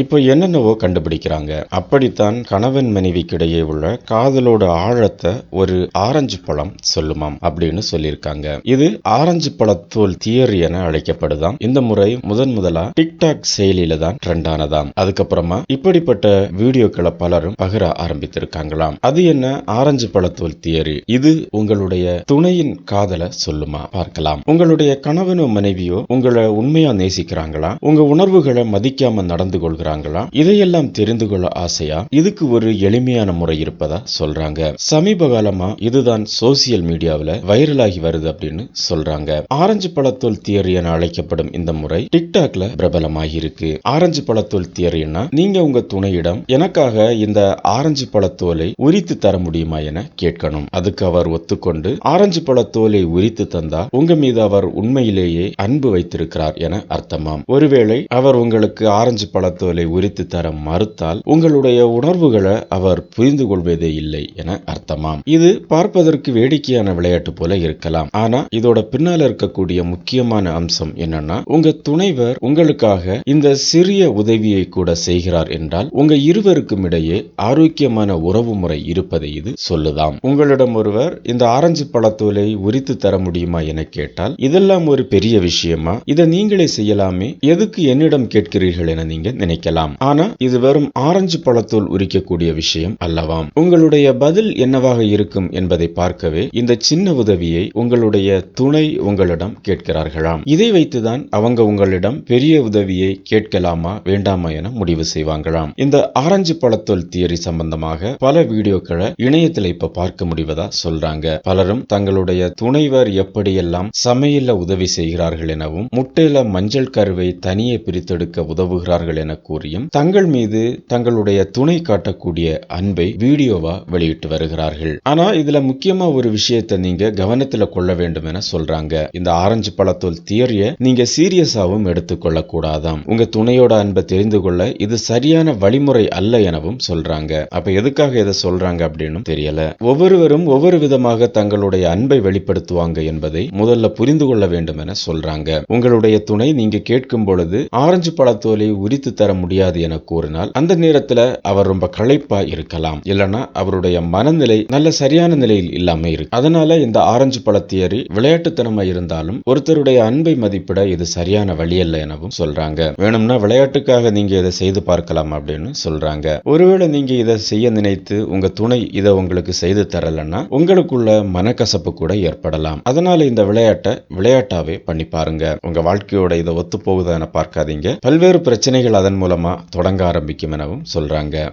இப்போ என்னென்னவோ கண்டுபிடிக்கிறாங்க. அப்படித்தான் கணவன் மனைவிக்கிடையே உள்ள காதலோட ஆழத்தை ஒரு ஆரஞ்சு பழம் சொல்லுமாம் அப்படின்னு சொல்லியிருக்காங்க. இது ஆரஞ்சு பழத்தோல் தியரி என அழைக்கப்படுதாம். இந்த முறை முதன் முதலா டிக்டாக் செயலியில தான் ட்ரெண்ட் ஆனதாம் அதுக்கப்புறமா இப்படிப்பட்ட வீடியோக்களை பலரும் பகிர ஆரம்பித்திருக்காங்களாம். அது என்ன? ஆரஞ்சு பழத்தோல் தியரி. இது உங்களுடைய துணையின் காதலை சொல்லுமா? பார்க்கலாம். உங்களுடைய கணவனோ மனைவியோ உங்களை உண்மையா நேசிக்கிறாங்களா? உங்க உணர்வுகளை மதிக்காம நடந்து கொள்கிறாங்களா இதையெல்லாம் தெரிந்து கொள்ள ஆசையா? இதுக்கு ஒரு எளிமையான முறை இருப்பதா சொல்றாங்க. சமீப காலமா இதுதான் சோசியல் மீடியாவில் வைரலாகி வருது அப்படின்னு சொல்றாங்க. ஆரஞ்சு பழத்தோல் தியரி என அழைக்கப்படும் இந்த முறை டிக்டாக்ல பிரபலமாகி இருக்கு. ஆரஞ்சு பழத்தோல் தியரின்னா நீங்க உங்க துணையிடம் எனக்காக இந்த ஆரஞ்சு பழத்தோலை உரித்து தர முடியுமா என கேட்கணும். அதுக்கு அவர் ஒத்துக்கொண்டு ஆரஞ்சு பழத்தோலை உரித்து தந்தா உங்க மீது அவர் உண்மையிலேயே அன்பு வைத்திருக்கிறார் என அர்த்தமாம். ஒருவேளை அவர் உங்களுக்கு ஆரஞ்சு பழத்தோலை உரித்து தர மறுத்தால் உங்களுடைய உணர்வுகளை அவர் புரிந்து கொள்வதே இல்லை என அர்த்தமாம். இது பார்ப்பதற்கு வேடிக்கையான விளையாட்டு போல இருக்கலாம். ஆனா இதோட பின்னால இருக்கக்கூடிய முக்கியமான அம்சம் என்னன்னா உங்க துணைவர் உங்களுக்காக இந்த சிறிய உதவியை கூட செய்கிறார் என்றால் உங்க இருவருக்கும் இடையே ஆரோக்கியமான உறவு முறை இருப்பதை இது சொல்லுதாம். உங்களிடம் ஒருவர் இந்த ஆரஞ்சு பழத்தோலை உரித்து தர முடியுமா என கேட்டால் இதெல்லாம் ஒரு பெரிய விஷயமா? இதை நீங்களே செய்யலாமே? எதுக்கு என்னிடம் கேட்கிறீர்கள் என நீங்க நினைக்கலாம். ஆனா இது வெறும் ஆரஞ்சு பழத்தோல் உரிக்கக்கூடிய விஷயம் அல்லவாம். உங்களுடைய பதில் என்னவாக இருக்கும் என்பதை பார்க்கவே இந்த சின்ன உதவியை உங்களுடைய துணை உங்களிடம் கேட்கிறார்களாம். இதை வைத்துதான் அவங்க உங்களிடம் பெரிய உதவியை கேட்கலாமா வேண்டாமா என முடிவு செய்வாங்களாம். இந்த ஆரஞ்சு பழத்தோல் தியரி சம்பந்தமாக பல வீடியோக்களை இணையத்தில் இப்ப பார்க்க முடிவதா சொல்றாங்க. பலரும் தங்களுடைய துணைவர் எப்படியெல்லாம் சமையல உதவி செய்கிறார்கள் எனவும் முட்டையில மஞ்சள் கருவை தனியே பிரித்தெடுக்க உதவுகிறார்கள் என கூறியும் தங்கள் மீது தங்களுடைய துணை காட்டக்கூடிய அன்பை வீடியோவா வெளியிட்டு வருகிறார்கள். ஆனா இதுல முக்கியமா ஒரு விஷயத்தை நீங்க கவனத்துல கொள்ள வேண்டும் என சொல்றாங்க. இந்த ஆரஞ்சு பழத்தோல் தியரிய நீங்க சீரியஸாவும் எடுத்துக்கொள்ள கூடாதாம் உங்க துணையோட அன்பை தெரிந்து கொள்ள இது சரியான வழிமுறை அல்ல எனவும் சொல்றாங்க. அப்ப எதுக்காக இதை சொல்றாங்க அப்படின்னு தெரியல. ஒவ்வொருவரும் ஒவ்வொரு விதமாக தங்களுடைய அன்பை வெளிப்படுத்துவாங்க என்பதை முதல்ல புரிந்து கொள்ள வேண்டும் என சொல்றாங்க. உங்களுடைய துணை நீங்க கேட்கும் பொழுது ஆரஞ்சு பழத்தோலை உரித்து தர முடியாது என கூறினால் அந்த நேரத்துல அவர் ரொம்ப களைப்பா இருக்கலாம். இல்லனா அவருடைய மனநிலை நல்ல சரியான நிலையில் இல்லாம இருக்கு. அதனால இந்த ஆரஞ்சு பழ தியரி விளையாட்டுத்தனமா இருந்தாலும் ஒருத்தருடைய அன்பை மதிப்பிட இது சரியான வழி அல்ல எனவும் சொல்றாங்க. வேணும்னா விளையாட்டுக்காக நீங்க இதை செய்து பார்க்கலாம் அப்படின்னு சொல்றாங்க. ஒருவேளை நீங்க இதை செய்ய நினைத்து உங்க துணை இதை உங்களுக்கு செய்து தரலன்னா உங்களுக்குள்ள மனக்கசப்பு கூட ஏற்படலாம். அதனால இந்த விளையாட்டை விளையாட்டாவே பண்ணி பாருங்க. உங்க வாழ்க்கையோட இதை ஒத்து போகுதா பார்க்காதீங்க. பல்வேறு பிரச்சனைகள் அதன் மூலம் தொடங்க ஆரம்பிக்கும் எனவும் சொல்றாங்க.